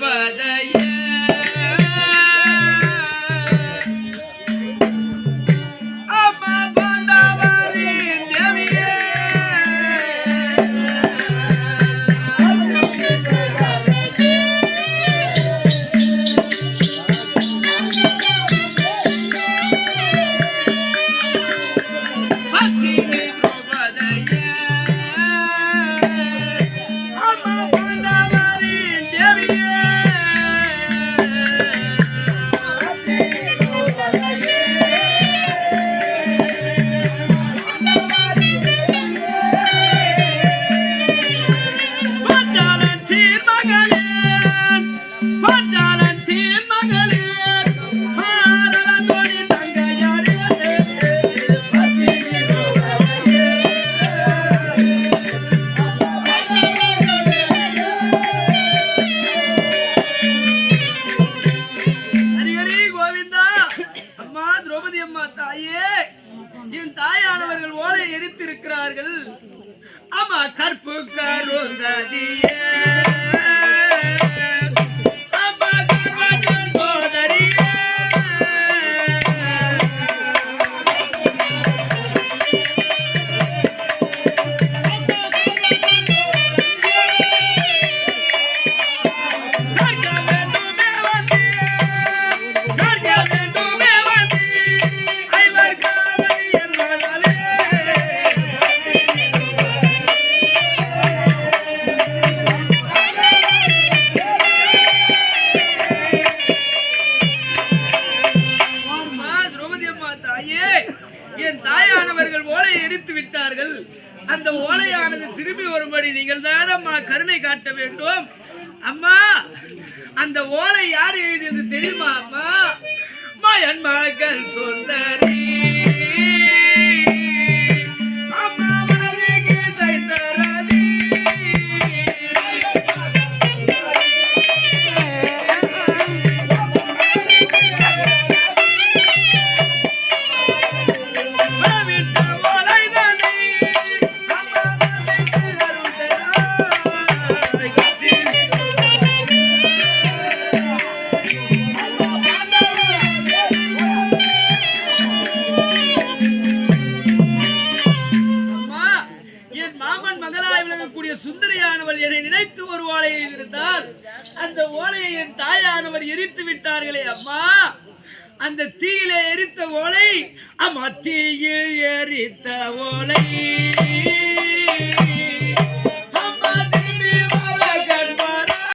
பத என் தாயானவர்கள் ஓலை எரித்திருக்கிறார்கள் ஆமா கற்பு கருந்ததியே Come on. என் தாயானவர்கள் ஓலையை எரித்து விட்டார்கள். அந்த ஓலையானது திரும்பி வரும்படி நீங்கள் தான் அம்மா கருணை காட்ட வேண்டும். அம்மா அந்த ஓலை யார் எழுதியது தெரியுமா அம்மா? மயன் மகன் சொந்தரே. என்னை நினைத்து ஒரு ஓலையை இருந்தால் அந்த ஓலையை என் தாயானவர் எரித்து விட்டார்களே அம்மா. அந்த தீயிலே எரித்த ஓலை அம்மா தீயில் எரித்த ஓலை.